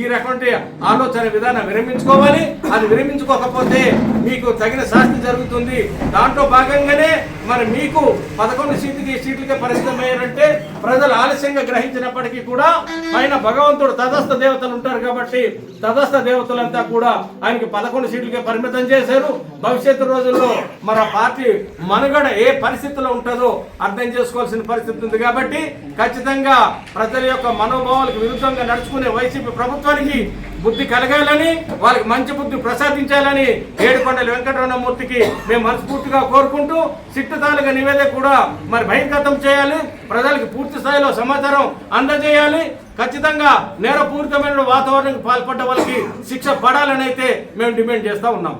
ఈ రకమైన ఆలోచన విధానం విరమించుకోవాలి. అది విరమించుకోకపోతే మీకు తగిన శాస్తి జరుగుతుంది. దాంట్లో భాగంగానే మరి మీకు పదకొండు సీట్లకి సీట్లకే పరిమితమయ్యారంటే ప్రజలు ఆలస్యంగా గ్రహించినప్పటికీ కూడా ఆయన భగవంతుడు తదస్థ దేవతలు ఉంటారు కాబట్టి తదస్థ దేవతలంతా కూడా ఆయనకి పదకొండు సీట్లకే పరిమితం చేశారు. భవిష్యత్తు రోజుల్లో మన పార్టీ మనుగడ ఏ పరిస్థితిలో ఉంటుందో అర్థం చేసుకోవాల్సిన పరిస్థితి ఉంది కాబట్టి ఖచ్చితంగా ప్రజల యొక్క మనోభావాలకు విరుద్ధంగా నడుచుకునే వైసీపీ ప్రభుత్వానికి బుద్ధి కలగాలని వాళ్ళకి మంచి బుద్ధి ప్రసాదించాలని ఏడుకొండల వెంకటరమణమూర్తికి మేము మనస్ఫూర్తిగా కోరుకుంటూ సిట్టుతాలుగా నివేదిక కూడా మరి బహిర్గతం చేయాలి ప్రజలకు పూర్తి స్థాయిలో సమాచారం అందజేయాలి. ఖచ్చితంగా నేరపూరితమైన వాతావరణానికి పాల్పడ్డ వాళ్ళకి శిక్ష పడాలని అయితే మేము డిమాండ్ చేస్తూ ఉన్నాం.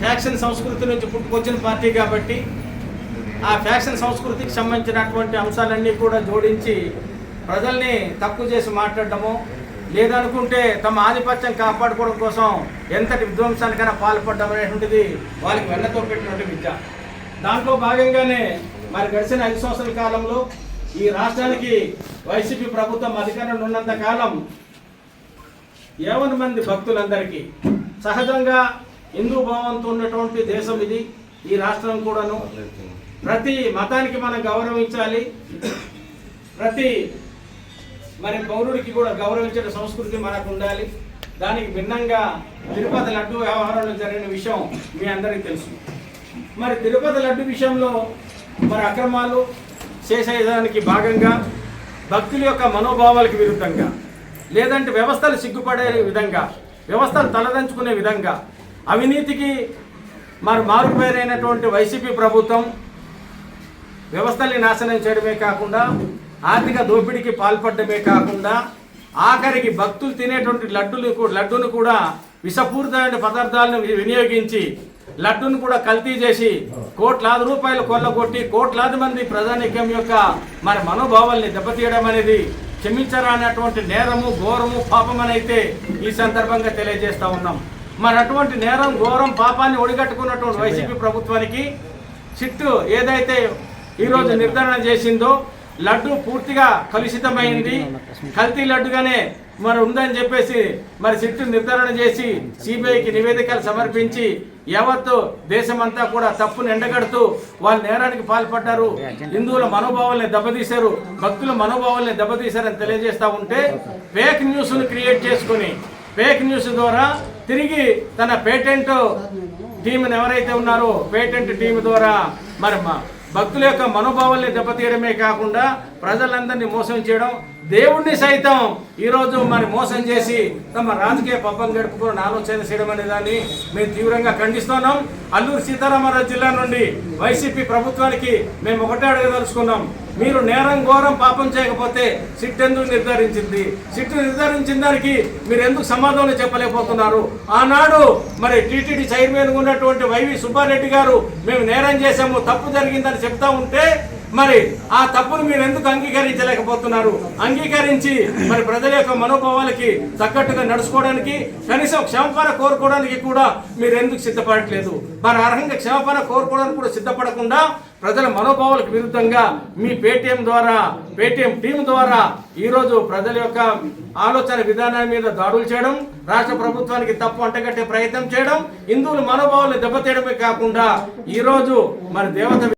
ఫ్యాక్షన్ సంస్కృతి నుంచి పుట్టుకొచ్చిన పార్టీ కాబట్టి ఆ ఫ్యాక్షన్ సంస్కృతికి సంబంధించినటువంటి అంశాలన్నీ కూడా జోడించి ప్రజల్ని తక్కువ చేసి మాట్లాడటము లేదనుకుంటే తమ ఆధిపత్యం కాపాడుకోవడం కోసం ఎంతటి విధ్వంసానికైనా పాల్పడడం అనేటువంటిది వాళ్ళకి వెన్నతో పెట్టినటువంటి విద్య. దాంట్లో భాగంగానే మరి గడిచిన ఐదు సంవత్సరాల కాలంలో ఈ రాష్ట్రానికి వైసీపీ ప్రభుత్వం అధికారంలో ఉన్నంత కాలం ఏవన మంది భక్తులందరికీ సహజంగా హిందూ భావంతో ఉన్నటువంటి దేశం ఇది ఈ రాష్ట్రం కూడాను. ప్రతి మతానికి మనం గౌరవించాలి. ప్రతి మరి పౌరుడికి కూడా గౌరవించే సంస్కృతి మనకు ఉండాలి. దానికి భిన్నంగా తిరుపతి లడ్డు వ్యవహారంలో జరిగిన విషయం మీ అందరికీ తెలుసు. మరి తిరుపతి లడ్డు విషయంలో మరి అక్రమాలు చేసేదానికి భాగంగా భక్తుల యొక్క మనోభావాలకు విరుద్ధంగా లేదంటే వ్యవస్థలు సిగ్గుపడే విధంగా వ్యవస్థలు తలదంచుకునే విధంగా అవినీతికి మరి మారుపేరైనటువంటి వైసీపీ ప్రభుత్వం వ్యవస్థల్ని నాశనం చేయడమే కాకుండా ఆర్థిక దోపిడీకి పాల్పడమే కాకుండా ఆఖరికి భక్తులు తినేటువంటి లడ్డులు లడ్డును కూడా విషపూరితమైన పదార్థాలను వినియోగించి లడ్డును కూడా కల్తీ చేసి కోట్లాది రూపాయలు కొల్లగొట్టి కోట్లాది మంది ప్రజానికం యొక్క మరి మనోభావాల్ని దెబ్బతీయడం అనేది క్షమించరానటువంటి నేరము ఘోరము పాపమనైతే ఈ సందర్భంగా తెలియజేస్తా ఉన్నాం. మరి అటువంటి నేరం ఘోరం పాపాన్ని ఒడిగట్టుకున్నటువంటి వైసీపీ ప్రభుత్వానికి చిట్టు ఏదైతే ఈరోజు నిర్ధారణ చేసిందో లడ్డు పూర్తిగా కలుషితమైంది. కల్తీ లడ్డుగానే మరి ఉందని చెప్పేసి మరి సిట్టు నిర్ధారణ చేసి సిబిఐకి నివేదికలు సమర్పించి యావత్తు దేశమంతా కూడా తప్పును ఎండగడుతూ వాళ్ళ నేరానికి పాల్పడ్డారు. హిందువుల మనోభావాల్ని దెబ్బతీశారు. భక్తుల మనోభావాల్ని దెబ్బతీశారని తెలియజేస్తా ఉంటే ఫేక్ న్యూస్ను క్రియేట్ చేసుకుని ఫేక్ న్యూస్ ద్వారా తిరిగి తన పేటెంట్ టీంను ఎవరైతే ఉన్నారో పేటెంట్ టీం ద్వారా మరి భక్తుల యొక్క మనోభావాల్ని దెబ్బతీయడమే కాకుండా ప్రజలందరినీ మోసం చేయడం దేవుణ్ణి సైతం ఈరోజు మరి మోసం చేసి తమ రాజకీయ పబ్బం గడుపుకోవాలని ఆలోచన చేయడం అనే దాన్ని మేము తీవ్రంగా ఖండిస్తున్నాం. అల్లూరు సీతారామరాజు జిల్లా నుండి వైసీపీ ప్రభుత్వానికి మేము ఒకటే అడగదలుచుకున్నాం. మీరు నేరం ఘోరం పాపం చేయకపోతే సిట్ ఎందుకు నిర్ధారించింది? సిట్ నిర్ధారించిన దానికి మీరు ఎందుకు సమాధానం చెప్పలేకపోతున్నారు? ఆనాడు మరి టీటీడీ చైర్మన్ ఉన్నటువంటి వైవి సుబ్బారెడ్డి గారు మేము నేరం చేశాము తప్పు జరిగిందని చెప్తా ఉంటే మరి ఆ తప్పును మీరు ఎందుకు అంగీకరించలేకపోతున్నారు? అంగీకరించి మరి ప్రజల యొక్క మనోభావాలకి తగ్గట్టుగా నడుచుకోవడానికి కనీసం క్షమాపణ కోరుకోవడానికి కూడా మీరు ఎందుకు సిద్ధపడట్లేదు? మరి అర్హంగా క్షమాపణ కోరుకోవడానికి కూడా సిద్ధపడకుండా ప్రజల మనోభావాలకు విరుద్ధంగా మీ పేటీఎం ద్వారా పేటీఎం టీం ద్వారా ఈరోజు ప్రజల యొక్క ఆలోచన విధానం మీద దాడులు చేయడం రాష్ట్ర ప్రభుత్వానికి తప్పు అంటగట్టే ప్రయత్నం చేయడం హిందువుల మనోభావాలను దెబ్బతీయడమే కాకుండా ఈరోజు మరి దేవత